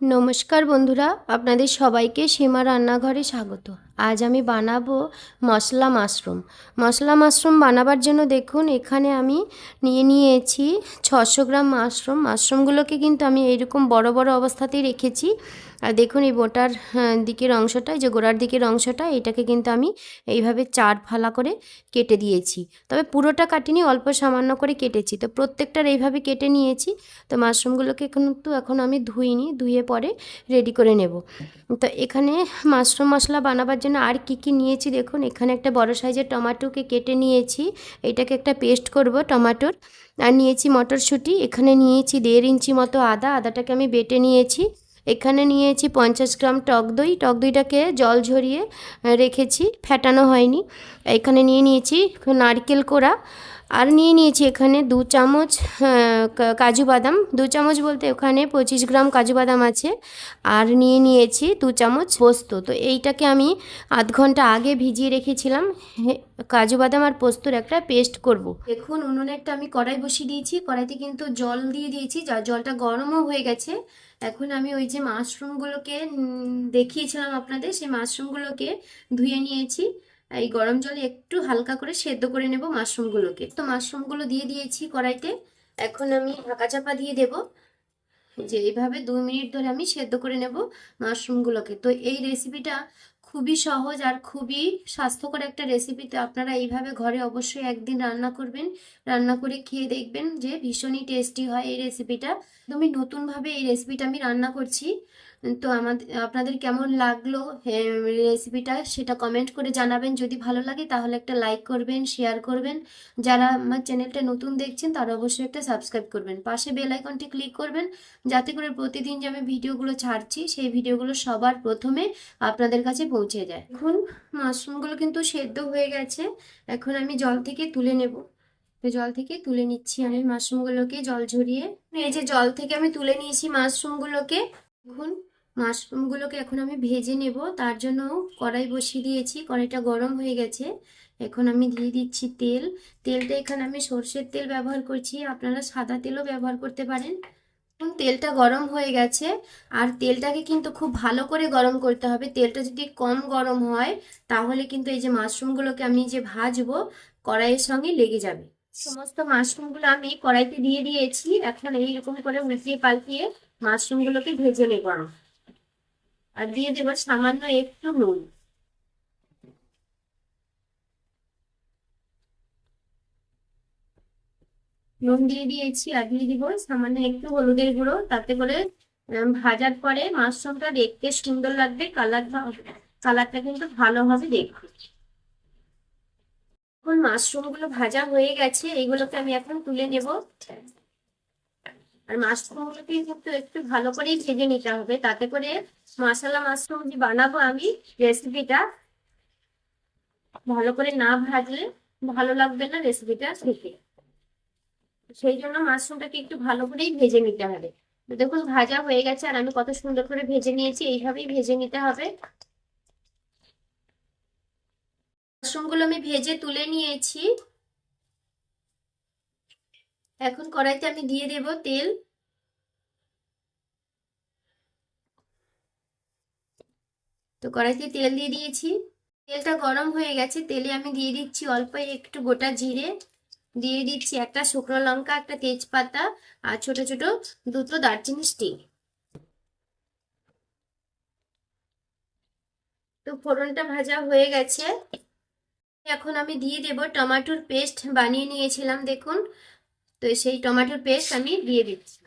নমস্কার বন্ধুরা, আপনাদের সবাইকে সীমা রান্নাঘরে স্বাগত। আজ আমি বানাবো মশলা মাশরুম। মশলা মাশরুম বানাবার জন্য দেখুন, এখানে আমি নিয়ে নিয়েছি ছশো গ্রাম মাশরুম। মাশরুমগুলোকে কিন্তু আমি এইরকম বড় বড় অবস্থাতেই রেখেছি। আর দেখুন এই বোটার হ্যাঁ, দিকের অংশটা যে গোড়ার দিকের অংশটা এটাকে কিন্তু আমি এইভাবে চার ফালা করে কেটে দিয়েছি। তবে পুরোটা কাটিনি অল্প সামান্য করে কেটেছি। তো প্রত্যেকটার এইভাবে কেটে নিয়েছি। তো মাশরুমগুলোকে এখন কিন্তু এখন আমি ধুইনি ধুয়ে পরে রেডি করে নেব। তো এখানে মাশরুম মশলা বানাবার জন্য আর কি কি নিয়েছি দেখুন এখানে একটা বড় সাইজের টমাটোকে কেটে নিয়েছি। এটাকে একটা পেস্ট করব টমাটোর। আর নিয়েছি মটরশুঁটি এখানে নিয়েছি দেড় ইঞ্চি মতো আদা আদাটাকে আমি বেটে নিয়েছি। এখানে নিয়েছি পঞ্চাশ গ্রাম টক দই। টক দইটাকে জল ঝরিয়ে রেখেছি, ফেটানো হয়নি। এখানে নিয়ে নিয়েছি নারকেল কোড়া। আর নিয়ে নিয়েছি এখানে দু চামচ কা- কাজু বাদাম। দু চামচ বলতে ওখানে পঁচিশ গ্রাম কাজু বাদাম আছে। আর নিয়ে নিয়েছি দু চামচ পোস্ত। তো এইটাকে আমি আধ ঘণ্টা আগে ভিজিয়ে রেখেছিলাম। কাজু বাদাম আর পোস্তর একটা পেস্ট করব। দেখুন, উনুনে একটা আমি কড়াই বসিয়ে দিয়েছি। কড়াইতে কিন্তু জল দিয়ে দিয়েছি। জলটা গরমও হয়ে গেছে। এখন আমি ওই যে মাশরুমগুলোকে দেখিয়েছিলাম আপনাদের, সেই মাশরুমগুলোকে ধুয়ে নিয়েছি। এই গরম জলে একটু হালকা করে সেদ্ধ করে নেব মাশরুমগুলোকে। তো মাশরুমগুলো দিয়ে দিয়েছি কড়াইতে। এখন আমি ঢাকা চাপা দিয়ে দেব। যে এইভাবে দুই মিনিট ধরে আমি সেদ্ধ করে নেব মাশরুমগুলোকে। তো এই রেসিপিটা খুবই সহজ আর খুবই স্বাস্থ্যকর একটা রেসিপি। তো আপনারা এইভাবে ঘরে অবশ্যই একদিন রান্না করবেন। রান্না করে খেয়ে দেখবেন যে ভীষণই টেস্টি হয় এই রেসিপিটা। একদমই নতুনভাবে এই রেসিপিটা আমি রান্না করছি। তো আমাদের আপনাদের কেমন লাগল রেসিপিটা সেটা কমেন্ট করে জানাবেন। যদি ভালো লাগে তাহলে একটা লাইক করবেন শেয়ার করবেন। যারা আমার চ্যানেলটা নতুন দেখছেন তারা অবশ্যই একটা সাবস্ক্রাইব করবেন। পাশে বেল আইকনটি ক্লিক করবেন, যাতে করে প্রতিদিন যে আমি ভিডিওগুলো ছাড়ছি, সেই ভিডিওগুলো সবার প্রথমে আপনাদের কাছে পৌঁছে যায়। এখন মাশরুমগুলো কিন্তু সেদ্ধ হয়ে গেছে। এখন আমি জল থেকে তুলে নেব। জল থেকে তুলে নিচ্ছি আমি মাশরুমগুলোকে জল ঝরিয়ে। এই যে জল থেকে আমি তুলে নিয়েছি মাশরুমগুলোকে দেখুন মাশরুমগুলোকে এখন আমি ভেজে নেব। তার জন্য কড়াই বসিয়ে দিয়েছি। কড়াইটা গরম হয়ে গেছে। এখন আমি দিয়ে দিচ্ছি তেল। তেলটা এখানে আমি সর্ষের তেল ব্যবহার করছি। আপনারা সাদা তেলও ব্যবহার করতে পারেন। এখন তেলটা গরম হয়ে গেছে। আর তেলটাকে কিন্তু খুব ভালো করে গরম করতে হবে। তেলটা যদি কম গরম হয়, তাহলে কিন্তু এই যে মাশরুমগুলোকে আমি যে ভাজবো, কড়াইয়ের সঙ্গে লেগে যাবে। সমস্ত মাশরুমগুলো আমি কড়াইতে দিয়ে দিয়েছি। এখন এইরকম করে উল্টিয়ে পাল্টিয়ে মাশরুমগুলোকে ভেজে নেব। আর দিয়ে দেবো সামান্য একটু নুন। নুন দিয়ে দিয়েছি, আর দিয়ে দিব সামান্য একটু হলুদের গুঁড়ো, তাতে করে ভাজার পরে মাশরুমটা দেখতে সুন্দর লাগবে কালার কালারটা কিন্তু ভালো হবে দেখতে। এখন মাশরুমগুলো ভাজা হয়ে গেছে এইগুলোকে আমি এখন তুলে নেব। আর মাশরুমগুলোকে কিন্তু একটু ভালো করেই ভেজে নিতে হবে। তাতে করে মশলা মাশরুম যে বানাবো আমি রেসিপিটা ভালো করে না ভাজলে ভালো লাগবে না রেসিপিটা খেতে। সেই জন্য মাশরুমটাকে একটু ভালো করেই ভেজে নিতে হবে। দেখুন ভাজা হয়ে গেছে আর আমি কত সুন্দর করে ভেজে নিয়েছি, এইভাবেই ভেজে নিতে হবে। মাশরুমগুলো আমি ভেজে তুলে নিয়েছি। এখন কড়াইতে আমি দিয়ে দেব তেল। তো কড়াইতে তেল দিয়ে দিয়েছি। তেলটা গরম হয়ে গেছে, তেলে আমি দিয়ে দিচ্ছি অল্প একটু গোটা জিরে। দিয়ে দিচ্ছি একটা শুকনো লঙ্কা, একটা তেজপাতা আর ছোট ছোট দুটো দারচিনি স্টিক। তো ফোড়নটা ভাজা হয়ে গেছে। এখন আমি দিয়ে দেব টমেটোর পেস্ট, বানিয়ে নিয়েছিলাম, দেখুন। তো সেই টমেটোর পেস্ট আমি দিয়ে দিচ্ছি।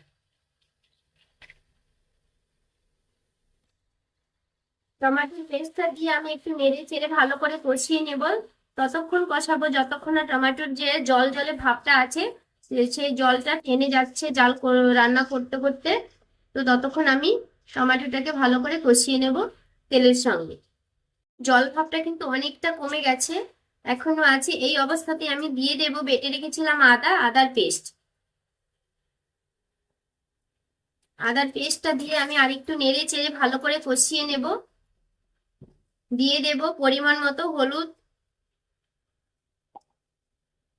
টমেটোর পেস্টটা দিয়ে আমি একটু নেড়ে চেড়ে ভালো করে কষিয়ে নেব। ততক্ষণ কষাবো যতক্ষণ না টমেটোর যে জল জলে ভাবটা আছে সেই জলটা টেনে যাচ্ছে জাল রান্না করতে করতে। তো ততক্ষণ আমি টমেটোটাকে ভালো করে কষিয়ে নেব তেলের সঙ্গে। জল ভাবটা কিন্তু অনেকটা কমে গেছে। এখনও আছে, এই অবস্থাতে আমি দিয়ে দেব, বেটে রেখেছিলাম আদা, আদার পেস্ট। আদার পেস্টটা দিয়ে আমি আরেকটু নেড়ে চেড়ে ভালো করে কষিয়ে নেব। দিয়ে দেব পরিমাণ মতো হলুদ।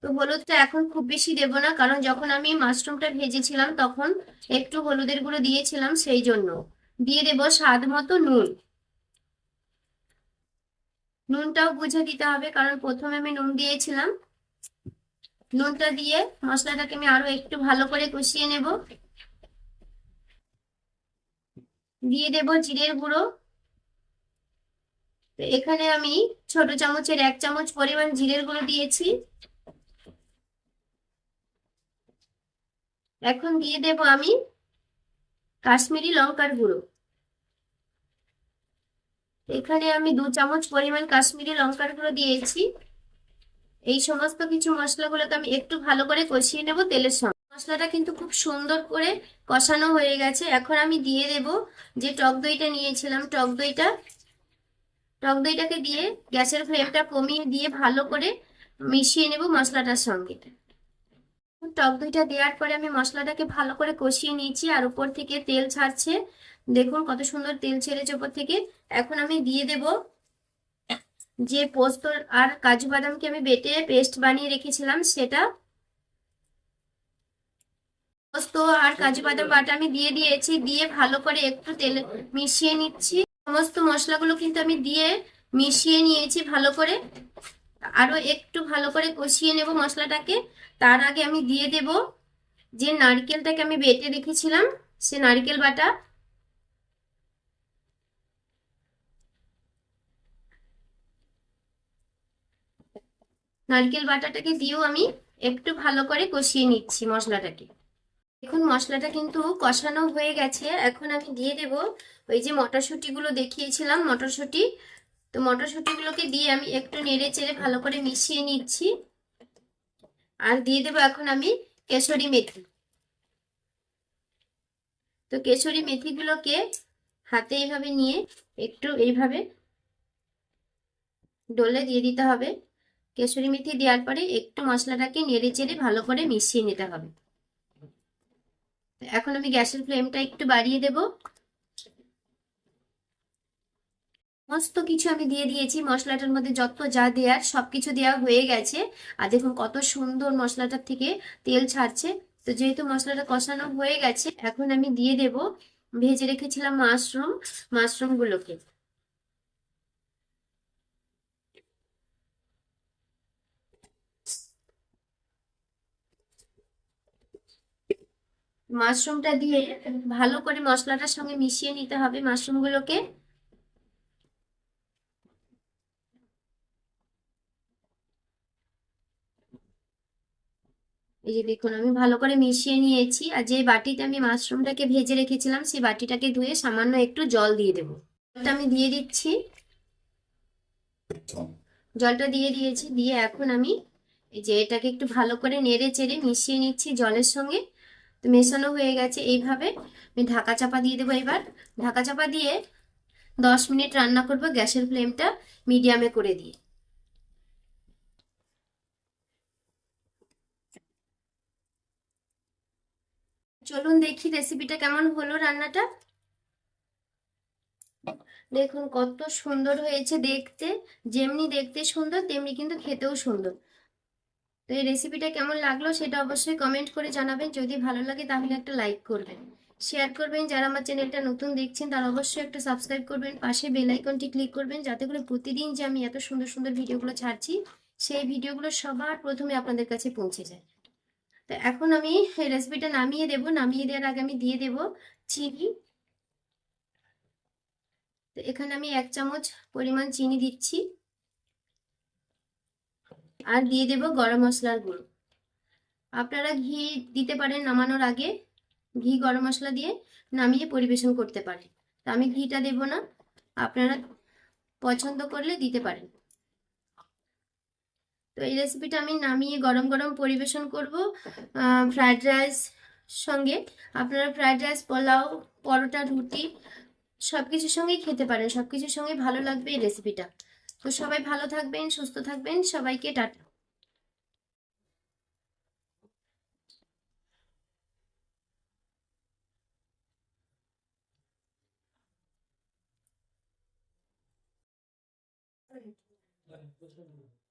তো হলুদটা এখন খুব বেশি দেব না, কারণ যখন আমি মাশরুমটা ভেজেছিলাম তখন একটু হলুদের গুঁড়ো দিয়েছিলাম সেই জন্য। দিয়ে দেব স্বাদ মতো নুন। নুনটাও বুঝে দিতে হবে, কারণ প্রথমে আমি নুন দিয়েছিলাম। নুনটা দিয়ে মশলাটাকে আমি আরও একটু ভালো করে কষিয়ে নেব। দিয়ে দেব জিরের গুঁড়ো। তো এখানে আমি ছোট চামচের এক চামচ পরিমাণ জিরের গুঁড়ো দিয়েছি। এখন দিয়ে দেব আমি কাশ্মীরি লঙ্কার গুঁড়ো। এখানে আমি দু চামচ পরিমাণ কাশ্মীরি লঙ্কার গুঁড়ো দিয়েছি। এই সমস্ত কিছু মশলাগুলোকে আমি একটু ভালো করে কষিয়ে নেব তেলের সঙ্গে। মশলাটা কিন্তু খুব সুন্দর করে কষানো হয়ে গেছে। এখন আমি দিয়ে দেব যে টক দইটা নিয়েছিলাম, টক দইটা। টক দইটাকে দিয়ে গ্যাসের ফ্লেমটা কমিয়ে দিয়ে ভালো করে মিশিয়ে নেব মশলাটার সঙ্গে। টক দইটা দেওয়ার পরে আমি মশলাটাকে ভালো করে কষিয়ে নিয়েছি আর উপর থেকে তেল ছাড়ছে। দেখুন কত সুন্দর তেল ছেড়েছে উপর থেকে। এখন আমি দিয়ে দেব যে পোস্ত আর কাজু বাদামকে আমি বেটে পেস্ট বানিয়ে রেখেছিলাম সেটা। পোস্ত আর কাজু বাদাম বাটা আমি দিয়ে দিয়েছি, দিয়ে ভালো করে একটু তেল মিশিয়ে নিচ্ছি। সমস্ত মশলাগুলো কিন্তু আমি দিয়ে মিশিয়ে নিয়েছি ভালো করে। আরও একটু ভালো করে কষিয়ে নেব মশলাটাকে। তার আগে আমি দিয়ে দেব যে নারকেলটাকে আমি বেটে রেখেছিলাম, সে নারকেল বাটা। নারকেল বাটাটাকে দিয়েও আমি একটু ভালো করে কষিয়ে নিচ্ছি মশলাটাকে। এখন মশলাটা কিন্তু কষানো হয়ে গেছে। এখন আমি দিয়ে দেব ওই যে মটরশুঁটিগুলো দেখিয়েছিলাম, মটরশুঁটি। তো মটরশুঁটিগুলোকে দিয়ে আমি একটু নেড়ে চেড়ে ভালো করে মিশিয়ে নিচ্ছি। আর দিয়ে দেবো এখন আমি কেশরি মেথি। তো কেশরি মেথিগুলোকে হাতে এইভাবে নিয়ে একটু এইভাবে ডলে দিয়ে দিতে হবে। কেশরি মেথি দেওয়ার পরে একটু মশলাটাকে নেড়ে চেড়ে ভালো করে মিশিয়ে নিতে হবে। এখন আমি গ্যাসের ফ্লেমটা একটু বাড়িয়ে দেব। সমস্ত কিছু আমি দিয়ে দিয়েছি। মশলাটার মধ্যে যত যা দেওয়ার সবকিছু দেওয়া হয়ে গেছে। আর দেখুন কত সুন্দর মশলাটার থেকে তেল ছাড়ছে। তো যেহেতু মশলাটা কষানো হয়ে গেছে, এখন আমি দিয়ে দেব ভেজে রেখেছিলাম মাশরুম মাশরুম গুলোকে মাশরুমটা দিয়ে ভালো করে মশলাটার সঙ্গে মিশিয়ে নিতে হবে মাশরুমগুলোকে। এই যে দেখুন, আমি ভালো করে মিশিয়ে নিয়েছি আর যে বাটিতে আমি মাশরুমটাকে ভেজে রেখেছিলাম, সেই বাটিটাকে ধুয়ে সামান্য একটু জল দিয়ে দেবো। জলটা আমি দিয়ে দিচ্ছি। জলটা দিয়ে দিয়েছি, দিয়ে এখন আমি এই যে এটাকে একটু ভালো করে নেড়ে চেড়ে মিশিয়ে নিচ্ছি জলের সঙ্গে। তো মেশানো হয়ে গেছে এইভাবে। আমি ঢাকা চাপা দিয়ে দেবো এবার। ঢাকা চাপা দিয়ে দশ মিনিট রান্না করব গ্যাসের ফ্লেমটা মিডিয়ামে করে দিয়ে। চলুন দেখি রেসিপিটা কেমন হলো রান্নাটা। দেখুন কত সুন্দর হয়েছে দেখতে, যেমনি দেখতে সুন্দর, তেমনি কিন্তু খেতেও সুন্দর। তো এই রেসিপিটা কেমন লাগল সেটা অবশ্যই কমেন্ট করে জানাবেন। যদি ভালো লাগে তাহলে একটা লাইক করবেন। শেয়ার করবেন। যারা আমার চ্যানেলটা নতুন দেখছেন তারা অবশ্যই একটা সাবস্ক্রাইব করবেন। পাশে বেল আইকনটি ক্লিক করবেন যাতে করে প্রতিদিন যে আমি এত সুন্দর সুন্দর ভিডিওগুলো ছাড়ছি, সেই ভিডিওগুলো সবার প্রথমে আপনাদের কাছে পৌঁছে যায়। তো এখন আমি রেসিপিটা নামিয়ে দেব। নামিয়ে দেওয়ার আগে আমি দিয়ে দেব চিনি। তো এখানে আমি এক চামচ পরিমাণ চিনি দিচ্ছি। আর দিয়ে দেব গরম মশলার গুঁড়ো। আপনারা ঘি দিতে পারেন নামানোর আগে। ঘি গরম মশলা দিয়ে নামিয়ে পরিবেশন করতে পারেন। তো আমি ঘিটা দেব না। আপনারা পছন্দ করলে দিতে পারেন। তো এই রেসিপিটা আমি নামিয়ে গরম গরম পরিবেশন করব ফ্রায়েড রাইস সঙ্গে আপনারা ফ্রায়েড রাইস পোলাও, পরোটা, রুটি সব কিছুর সঙ্গেই খেতে পারেন সব কিছুর সঙ্গেই ভালো লাগবে এই রেসিপিটা তো সবাই ভালো থাকবেন, সুস্থ থাকবেন, সবাইকে টাটা Thank you.